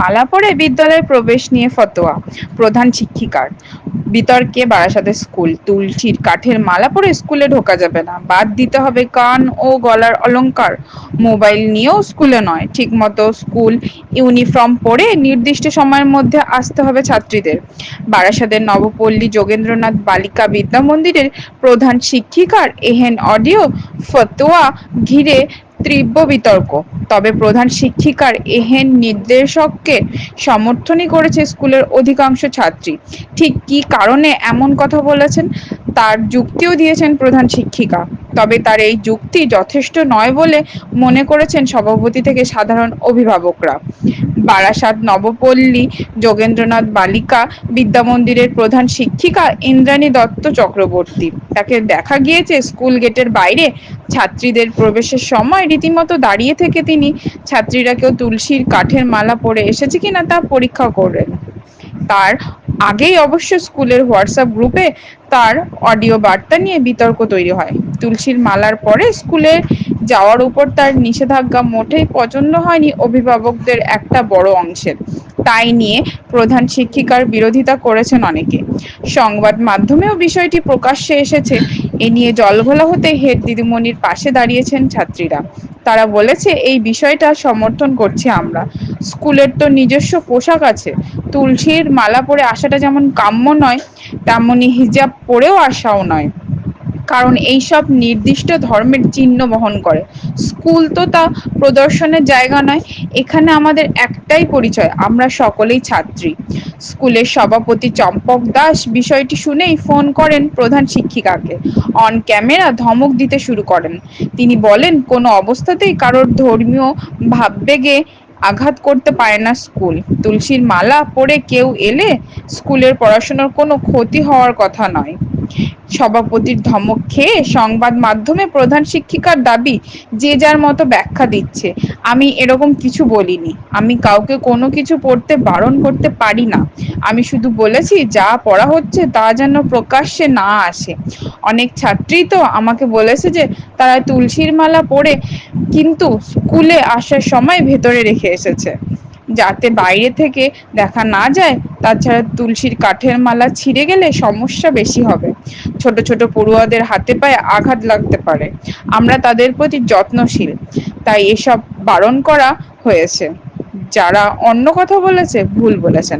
মালা পরে বিদ্যালয়ে প্রবেশ নিয়ে ফতোয়া। প্রধান শিক্ষিকার। বিতর্কে বারাসাতে স্কুল, তুলসীর কাঠের মালা পরে স্কুলে ঢোকা যাবে না। বাদ দিতে হবে কান ও গলার অলংকার। মোবাইল নিয়েও স্কুলে নয়। ঠিকমতো স্কুল ইউনিফর্ম পরে নির্দিষ্ট সময়ের মধ্যে আসতে হবে ছাত্রীদের। বারাসাতের নবপল্লী যোগেন্দ্রনাথ বালিকা বিদ্যা মন্দিরের প্রধান শিক্ষিকার এহেন অডিও ফতোয়া ঘিরে তীব্র বিতর্ক। তবে প্রধান শিক্ষিকার এহেন নির্দেশককে সমর্থনই করেছে স্কুলের অধিকাংশ ছাত্রী। ঠিক কী কারণে এমন কথা বলেছেন, তার যুক্তিও দিয়েছেন প্রধান শিক্ষিকা। তবে তার এই যুক্তি যথেষ্ট নয় বলে মনে করেছেন সভাপতি থেকে সাধারণ অভিভাবকরা। বারাসাত নবপল্লী, যোগেন্দ্রনাথ বালিকা বিদ্যামন্দিরের প্রধান শিক্ষিকা ইন্দ্রাণী দত্ত চক্রবর্তী। তাকে দেখা গিয়েছে স্কুল গেটের বাইরে। ছাত্রীদের প্রবেশের সময় রীতিমতো দাঁড়িয়ে থেকে তিনি ছাত্রীরা কেউ তুলসীর কাঠের মালা পরে এসেছে কিনা তা পরীক্ষা করেন তার আগেই অবশ্য স্কুলের হোয়াটসঅ্যাপ গ্রুপে তার অডিও বার্তা নিয়ে বিতর্ক তৈরি হয়। তুলসীর মালার পরে স্কুলে যাওয়ার উপর তার নিষেধাজ্ঞা মোটেই পছন্দ হয়নি অভিভাবকদের একটা বড় অংশের। তাই নিয়ে প্রধান শিক্ষিকার বিরোধিতা করেছেন অনেকে। সংবাদ মাধ্যমেও বিষয়টি প্রকাশ্যে এসেছে। এ নিয়ে জলঘোলা হতে হেড দিদিমণির পাশে দাঁড়িয়েছেন ছাত্রীরা। তারা বলেছে, এই বিষয়টা সমর্থন করছি আমরা। স্কুলের তো নিজস্ব পোশাক আছে। তুলসীর মালা পরে আসাটা যেমন কাম্য নয়, তেমনি হিজাব পরেও আসাও নয়। কারণ এইসব নির্দিষ্ট ধর্মের চিহ্ন বহন করে। স্কুল তো তা প্রদর্শনের জায়গা নয়, এখানে আমাদের একটাই পরিচয়, আমরা সকলেই ছাত্রী। স্কুলের সভাপতি চম্পক দাস বিষয়টি শুনেই ফোন করেন প্রধান শিক্ষিকাকে। অন ক্যামেরা ধমক দিতে শুরু করেন। তিনি বলেন, কোনো অবস্থাতেই কারোর ধর্মীয় ভাববেগে আঘাত করতে পারে না স্কুল। তুলসীর মালা পরে কেউ এলে স্কুলের পড়াশোনার কোনো ক্ষতি হওয়ার কথা নয়। সভাপতির ধমক খেয়ে সংবাদ মাধ্যমে প্রধান শিক্ষিকার দাবি, যে যার মতো ব্যাখ্যা দিচ্ছে। আমি এরকম কিছু বলিনি। আমি কাউকে কোনো কিছু পড়তে বারণ করতে পারি না। আমি শুধু বলেছি, যা পড়া হচ্ছে তা যেন প্রকাশ্যে না আসে। অনেক ছাত্রী তো আমাকে বলেছে যে, তারা তুলসীর মালা পড়ে কিন্তু স্কুলে আসার সময় ভেতরে রেখে এসেছে। যাতে বাইরে থেকে দেখা না যায়, তাছাড়া তুলসীর কাঠের মালা ছিঁড়ে গেলে সমস্যা বেশি হবে। ছোট ছোট পড়ুয়াদের হাতে পায়ে আঘাত লাগতে পারে। আমরা তাদের প্রতি যত্নশীল। তাই এসব বারণ করা হয়েছে। যারা অন্য কথা বলেছে, ভুল বলেছেন।